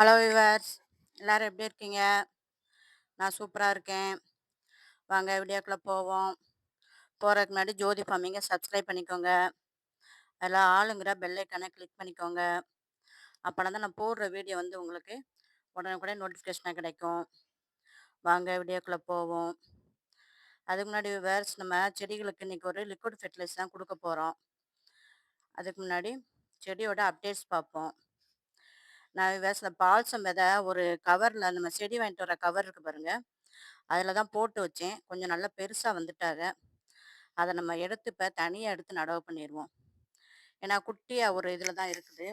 Hello viewers எல்லோரும் எப்படி இருக்கீங்க? நான் சூப்பராக இருக்கேன். வாங்க வீடியோக்குள்ளே போவோம். போகிறதுக்கு முன்னாடி ஜோதி ஃபார்மிங்கை சப்ஸ்கிரைப் பண்ணிக்கோங்க. அதில் ஆளுங்கிற பெல்லைக்கானை கிளிக் பண்ணிக்கோங்க. அப்போனா தான் நான் போடுற வீடியோ வந்து உங்களுக்கு உடனே நோட்டிஃபிகேஷனாக கிடைக்கும். வாங்க வீடியோக்குள்ளே போவோம். அதுக்கு முன்னாடி விவர்ஸ் நம்ம செடிகளுக்கு இன்றைக்கி ஒரு லிக்விட் ஃபெர்டிலைசர் தான் கொடுக்க போகிறோம் அதுக்கு முன்னாடி செடியோட அப்டேட்ஸ் பார்ப்போம். நான் வேசின பால்சம் விதை ஒரு கவரில் நம்ம செடி வாங்கிட்டு வர கவர் இருக்குது பாருங்கள் அதில் தான் போட்டு வச்சேன். கொஞ்சம் நல்லா பெருசாக வந்துட்டாங்க அதை நம்ம எடுத்து இப்போ தனியாக எடுத்து நடவு பண்ணிடுவோம் ஏன்னா குட்டியாக ஒரு இதில் தான் இருக்குது.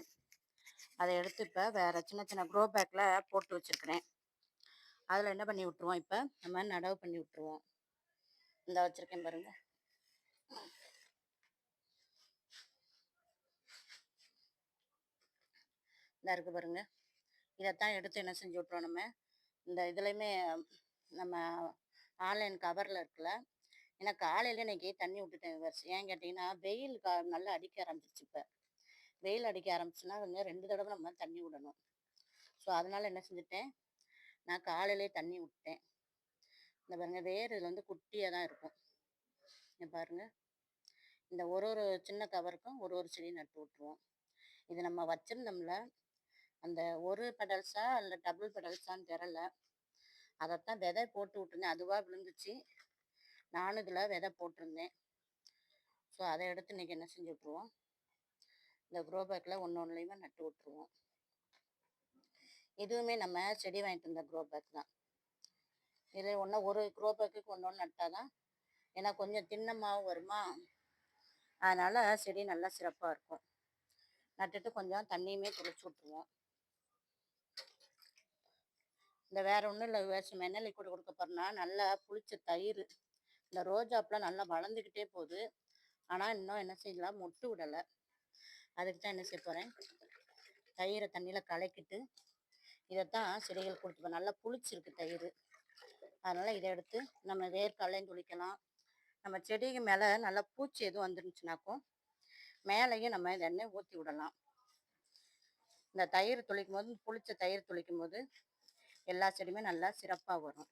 அதை எடுத்து இப்போ வேறு சின்ன சின்ன க்ரோ பேக்கில் போட்டு வச்சுருக்கிறேன். அதில் என்ன பண்ணி விட்ருவோம் இப்போ? நம்ம நடவு பண்ணி விட்ருவோம் இந்த வச்சுருக்கேன் பாருங்கள் இதாக இருக்குது பாருங்க. இதைத்தான் எடுத்து என்ன செஞ்சு விட்றோம் நம்ம. இந்த இதுலேயுமே நம்ம ஆன்லைன் கவரில் இருக்குல்ல ஏன்னா காலையில் இன்னைக்கு தண்ணி விட்டுட்டேன் வரிசை ஏன் கேட்டிங்கன்னா வெயில் கா நல்லா அடிக்க ஆரம்பிச்சிச்சு இப்போ. வெயில் அடிக்க ஆரம்பிச்சுன்னா கொஞ்சம் ரெண்டு தடவை நம்ம தண்ணி விடணும். ஸோ அதனால் என்ன செஞ்சுட்டேன் நான் காலையிலே தண்ணி விட்டேன் இந்த பாருங்கள் வேர் இதில் வந்து குட்டியாக தான் இருக்கும். இங்கே பாருங்கள் இந்த ஒரு ஒரு சின்ன கவருக்கும் ஒரு ஒரு செடி நட்டு விட்ருவோம் இது நம்ம வச்சுருந்தோம்ல அந்த ஒரு பெடல்ஸா இல்லை டபுள் பெடல்ஸான்னு தெரில அதைத்தான் விதை போட்டு விட்டுருந்தேன். அதுவாக விழுந்துச்சு. நானும் இதில் விதை போட்டிருந்தேன். ஸோ அதை எடுத்து இன்றைக்கி என்ன செஞ்சு விட்ருவோம் இந்த க்ரோ பேக்கில் ஒன்று ஒன்றுலையுமே நட்டு விட்ருவோம் இதுவுமே நம்ம செடி வாங்கிட்டு இருந்த க்ரோ பேக் தான். இதில் ஒன்று ஒரு க்ரோ பேக்குக்கு ஒன்று ஒன்று நட்டால் தான் ஏன்னா கொஞ்சம் தின்னமாகவும் வருமா? அதனால் செடி நல்லா சிறப்பாக இருக்கும். நட்டுட்டு கொஞ்சம் தண்ணியுமே தெளிச்சு விட்ருவோம் இந்த வேற ஒன்றும் இல்லை வேஷம் எண்ணெய் கூட கொடுக்க போறேன்னா நல்லா புளிச்ச தயிர் இந்த ரோஜாப்பெலாம் நல்லா வளர்ந்துக்கிட்டே போகுது. ஆனால் இன்னும் என்ன செய்யலாம்? மொட்டு விடலை. அதுக்கு தான் என்ன செய்ய போகிறேன் தயிரை தண்ணியில் கலக்கிட்டு இதைத்தான் செடிகள் கொடுத்துப்போம் நல்லா புளிச்சிருக்கு தயிர். அதனால் இதை எடுத்து நம்ம வேர்க்கடலையும் துளிக்கலாம். நம்ம செடிக்கு மேலே நல்லா பூச்சி எதுவும் வந்துருந்துச்சுனாக்கும் மேலேயும் நம்ம இந்த எண்ணெய் ஊற்றி விடலாம். இந்த தயிர் துளிக்கும் போது புளிச்ச தயிர் துளிக்கும் போது எல்லா செடியுமே நல்லா சிறப்பாக வரும்.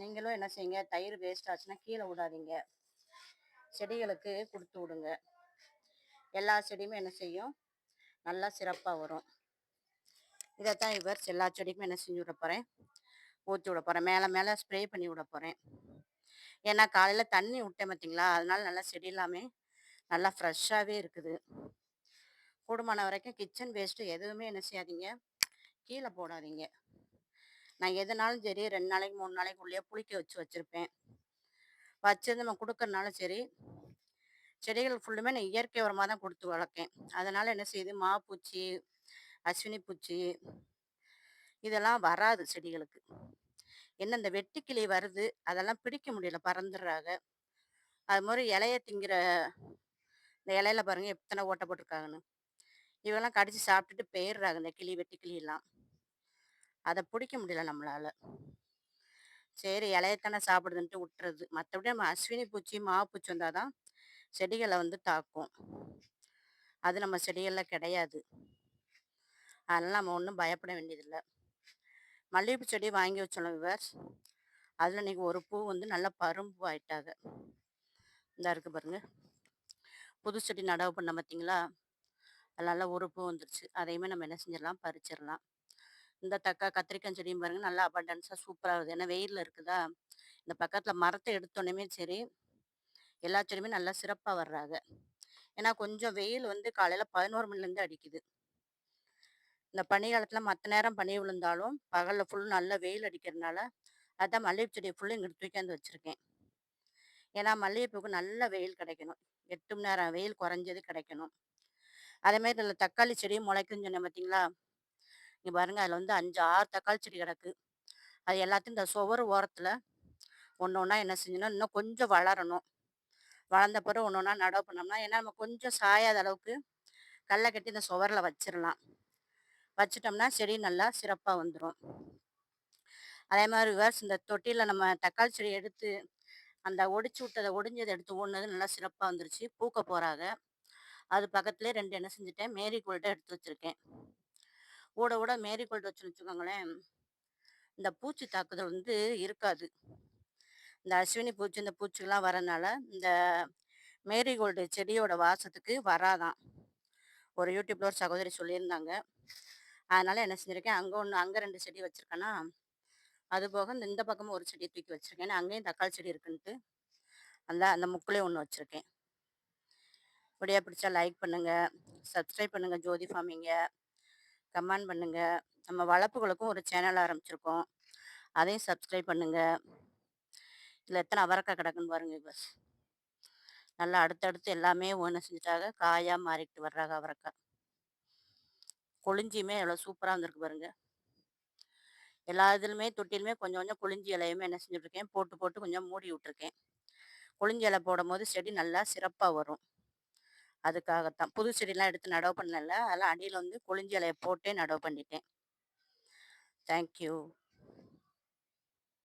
நீங்களும் என்ன செய்யுங்க? தயிர் வேஸ்ட் ஆச்சுன்னா கீழே விடாதீங்க. செடிகளுக்கு கொடுத்து விடுங்க. எல்லா செடியுமே என்ன செய்யும்? நல்லா சிறப்பாக வரும். இதைத்தான் இவர் எல்லா செடிக்குமே என்ன செஞ்சு விட போகிறேன் ஊற்றி விட போகிறேன் மேலே மேலே ஸ்ப்ரே பண்ணி விட போகிறேன் ஏன்னா காலையில் தண்ணி விட்டேன் பார்த்தீங்களா அதனால நல்லா செடி எல்லாமே நல்லா ஃப்ரெஷ்ஷாகவே இருக்குது. கூடுமான வரைக்கும் கிச்சன் வேஸ்ட்டு எதுவுமே என்ன செய்யாதீங்க. கீழே போடாதீங்க. நான் எதுனாலும் சரி ரெண்டு நாளைக்கு மூணு நாளைக்குள்ளேயே புளிக்க வச்சு வச்சுருப்பேன். வச்சு நம்ம கொடுக்கறனாலும் சரி செடிகள் ஃபுல்லுமே நான் இயற்கை உரமாக தான் கொடுத்து வளர்க்கேன். அதனால் என்ன செய்யுது? மாப்பூச்சி அஸ்வினி பூச்சி இதெல்லாம் வராது செடிகளுக்கு. என்ன இந்த வெட்டுக்கிளி வருது அதெல்லாம் பிடிக்க முடியல பறந்துடுறாங்க அது மாதிரி இலைய திங்கிற இந்த இலையில பாருங்க எத்தனை ஓட்டப்பட்டிருக்காங்கன்னு இவெல்லாம் கடிச்சு சாப்பிட்டுட்டு போயிடுறாங்க இந்த கிளி வெட்டுக்கிளியெல்லாம் அதை பிடிக்க முடியல நம்மளால. சரி இலையத்தானே சாப்பிடுதுன்ட்டு விட்டுறது மற்றபடி நம்ம அஸ்வினி பூச்சி மாவுப்பூச்சி வந்தால் தான் செடிகளை வந்து தாக்கும். அது நம்ம செடிகளில் கிடையாது. அதெல்லாம் நம்ம ஒன்றும் பயப்பட வேண்டியதில்லை. மல்லிகைப்பூ செடி வாங்கி வச்சோம் விவர்ஸ் அதில் இன்றைக்கி ஒரு பூ வந்து நல்லா பரும்பு ஆயிட்டாங்க இந்த இருக்கு பாருங்க. புது செடி நடவு பண்ண பார்த்தீங்களா நல்லா ஒரு பூ வந்துருச்சு. அதையுமே நம்ம என்ன செஞ்சிடலாம்? பறிச்சிடலாம். இந்த தக்கா கத்திரிக்காய் செடியும் பாருங்க நல்லா அபண்டன்ஸாக சூப்பராக இருக்குது ஏன்னா வெயிலில் இருக்குதா? இந்த பக்கத்தில் மரத்தை எடுத்தோடனே சரி எல்லா செடியுமே நல்லா சிறப்பாக வர்றாங்க ஏன்னா கொஞ்சம் வெயில் வந்து காலையில் பதினோரு மணிலேருந்து அடிக்குது. இந்த பனி காலத்தில் மற்ற நேரம் பனி விழுந்தாலும் பகலில் ஃபுல் நல்லா வெயில் அடிக்கிறதுனால அதான் மல்லிகைப்பூ செடியை ஃபுல்லும் இங்கிட்டு தூக்காந்து வச்சுருக்கேன். ஏன்னா மல்லிகைப்பூக்கு நல்ல வெயில் கிடைக்கணும். எட்டு மணி நேரம் வெயில் குறைஞ்சது கிடைக்கணும். அதேமாதிரி இதில் தக்காளி செடியும் முளைக்குன்னு சொன்னேன் பார்த்தீங்களா இங்கே பாருங்க அதில் வந்து அஞ்சு ஆறு தக்காளி செடி கிடக்கு. அது எல்லாத்தையும் இந்த சுவர் ஓரத்தில் ஒன்று ஒன்றா என்ன செஞ்சோன்னா இன்னும் கொஞ்சம் வளரணும். வளர்ந்த பிறகு ஒன்று ஒன்றா நடவு பண்ணோம்னா ஏன்னா நம்ம கொஞ்சம் சாயாத அளவுக்கு கல்லை கட்டி இந்த சுவரில் வச்சிடலாம் வச்சிட்டோம்னா செடி நல்லா சிறப்பாக வந்துடும் அதே மாதிரி விவர்ஸ் இந்த தொட்டியில் நம்ம தக்காளி செடி எடுத்து அந்த ஒடிச்சு விட்டதை ஒடிஞ்சதை எடுத்து ஓடுனது நல்லா சிறப்பாக வந்துருச்சு. பூக்க போகிறாங்க அது பக்கத்துலேயே ரெண்டு என்ன செஞ்சுட்டேன் மேரி கோல்ட்டை எடுத்து வச்சுருக்கேன். ஓட ஓட மேரிகோல்டு வச்சுன்னு வச்சுக்கோங்களேன். இந்த பூச்சி தாக்குதல் வந்து இருக்காது. இந்த அஸ்வினி பூச்சி இந்த பூச்சிகள்லாம் வரனால இந்த மேரிகோல்டு செடியோட வாசத்துக்கு வராதான் ஒரு யூடியூப்ல ஒரு சகோதரி சொல்லியிருந்தாங்க. அதனால என்ன செஞ்சிருக்கேன் அங்கே ஒன்று அங்கே ரெண்டு செடி வச்சுருக்கேன்னா அது போக இந்த இந்த பக்கமும் ஒரு செடியை தூக்கி வச்சுருக்கேன். ஏன்னா அங்கேயும் தக்காளி செடி இருக்குன்ட்டு அந்த அந்த முக்குலேயே ஒன்று வச்சுருக்கேன். வீடியோ பிடிச்சா லைக் பண்ணுங்கள் சப்ஸ்கிரைப் பண்ணுங்கள் ஜோதி ஃபார்மிங்க. கமெண்ட் பண்ணுங்கள் நம்ம வளர்ப்புகளுக்கும் ஒரு சேனல் ஆரம்பிச்சிருக்கோம். அதையும் சப்ஸ்கிரைப் பண்ணுங்கள் இதில் எத்தனை அவரக்காய் கிடக்குன்னு பாருங்க பஸ் நல்லா அடுத்தடுத்து எல்லாமே ஒன்று செஞ்சுட்டாக காயாக மாறிக்கிட்டு வர்றாங்க அவரக்காய். கொளிஞ்சியுமே எவ்வளோ சூப்பராக வந்திருக்கு பாருங்க. எல்லா இதுலையுமே தொட்டிலுமே கொஞ்சம் கொஞ்சம் கொளிஞ்சி இலையுமே என்ன செஞ்சுட்ருக்கேன் போட்டு போட்டு கொஞ்சம் மூடி விட்டுருக்கேன். கொளிஞ்சி இலை போடும் போது செடி நல்லா சிறப்பாக வரும். அதுக்காகத்தான். புது செடிலாம் எடுத்து நடவு பண்ணல. அதெல்லாம் அடியில் வந்து கொளிஞ்சி இலையை போட்டே நடவு பண்ணிட்டேன். தேங்க்யூ